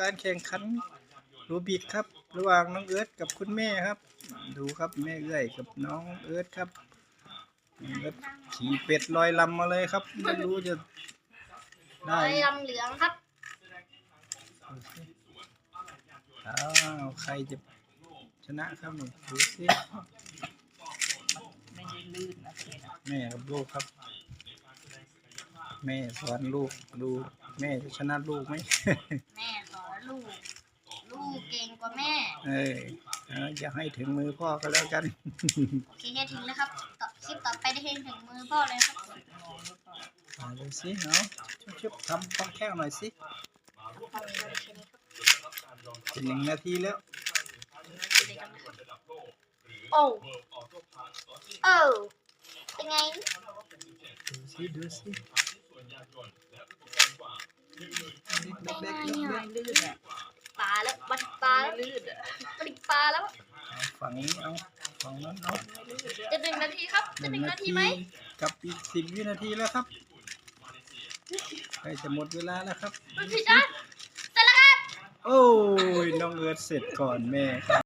การแข่งขันรูบิกครับ ระหว่างน้องเอิร์ธกับคุณแม่ครับ ดูครับแม่เอื้อยกับน้องเอิร์ธครับน้องเอิร์ธขี่เป็ดลอยลำมาเลยครับ ไม่รู้จะลได้อยลำเหลืองครับอ้าวใครจะชนะครับนี่ดูสิไม่ได้ลื่นนะเพชรแม่กับลูกครับ แม่สอนลูกดูแม่จะชนะลูกไหม แม่สอนลูก ลูกเก่งกว่าแม่ เออเอาอย่าให้ถึงมือพ่อก็แล้วกัน โอเคเนี่ยถึงแล้วครับต่อคลิปต่อไปได้ถึงถึงมือพ่อเลยครับมาดูสิเนาะชุบๆทำฟังแข้งหน่อยสิเป็นหนึ่งนาทีแล้ว โอ้โอ้เป็นไงดูสิดูสิ เป็นไงเล็กๆเนี่ยเล็กลื่นอะปลาแล้วบัดปลาแล้วลื่นอะบัดปลาแล้วๆเอาฝั่งนี้เอาฝั่งนั้นเอาจะหนึ่งนาทีครับจะหนึ่งนาทีไหมกับอีกสิบวินาทีแล้วครับใกล้จะหมดเวลาแล้วครับคุณพี่จ๊ะเสร็จแล้วครับโอ้ยน้องเอิร์ธเสร็จก่อนแม่ครับ